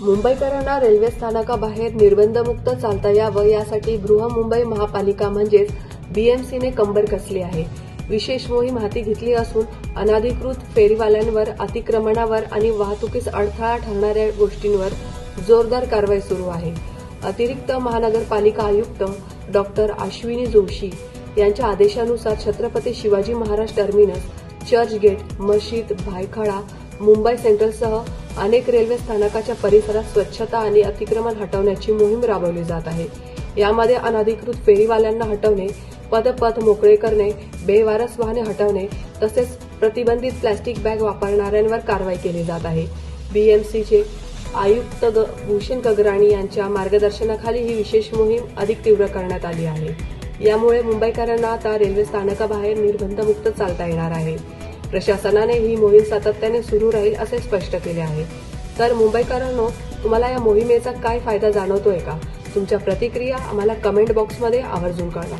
मुंबईकरांना रेल्वे स्थानकाबाहेर निर्बंधमुक्त चालता यावं यासाठी बृहमुंबई महापालिका म्हणजेच बीएमसीने कंबर कसली आहे. विशेष मोहीम हाती घेतली असून अनाधिकृत फेरीवाल्यांवर अतिक्रमणावर आणि वाहतुकीस अडथळा ठरणाऱ्या गोष्टींवर जोरदार कारवाई सुरू आहे. अतिरिक्त महानगरपालिका आयुक्त डॉक्टर अश्विनी जोशी यांच्या आदेशानुसार छत्रपती शिवाजी महाराज टर्मिनस चर्चगेट मशीद भायखळा मुंबई सेंट्रलसह अनेक रेल्वे स्थानकाच्या परिसरात स्वच्छता आणि अतिक्रमण हटवण्याची मोहीम राबवली जात आहे. यामध्ये अनधिकृत फेरीवाल्यांना हटवणे पदपथ मोकळे करणे बेवारस वाहने हटवणे तसेच प्रतिबंधित प्लॅस्टिक बॅग वापरणाऱ्यांवर कारवाई केली जात आहे. बीएमसीचे आयुक्त ग- भूषण गगराणी यांच्या मार्गदर्शनाखाली ही विशेष मोहीम अधिक तीव्र करण्यात आली आहे. यामुळे मुंबईकरांना आता रेल्वे स्थानकाबाहेर निर्बंधमुक्त चालता येणार आहे. प्रशासनाने ही मोहीम सातत्याने सुरू राहील असे स्पष्ट केले आहे. तर मुंबईकरांनो तुम्हाला या मोहिमेचा काय फायदा जाणवतोय का? तुमच्या प्रतिक्रिया आम्हाला कमेंट बॉक्समध्ये आवर्जून कळवा.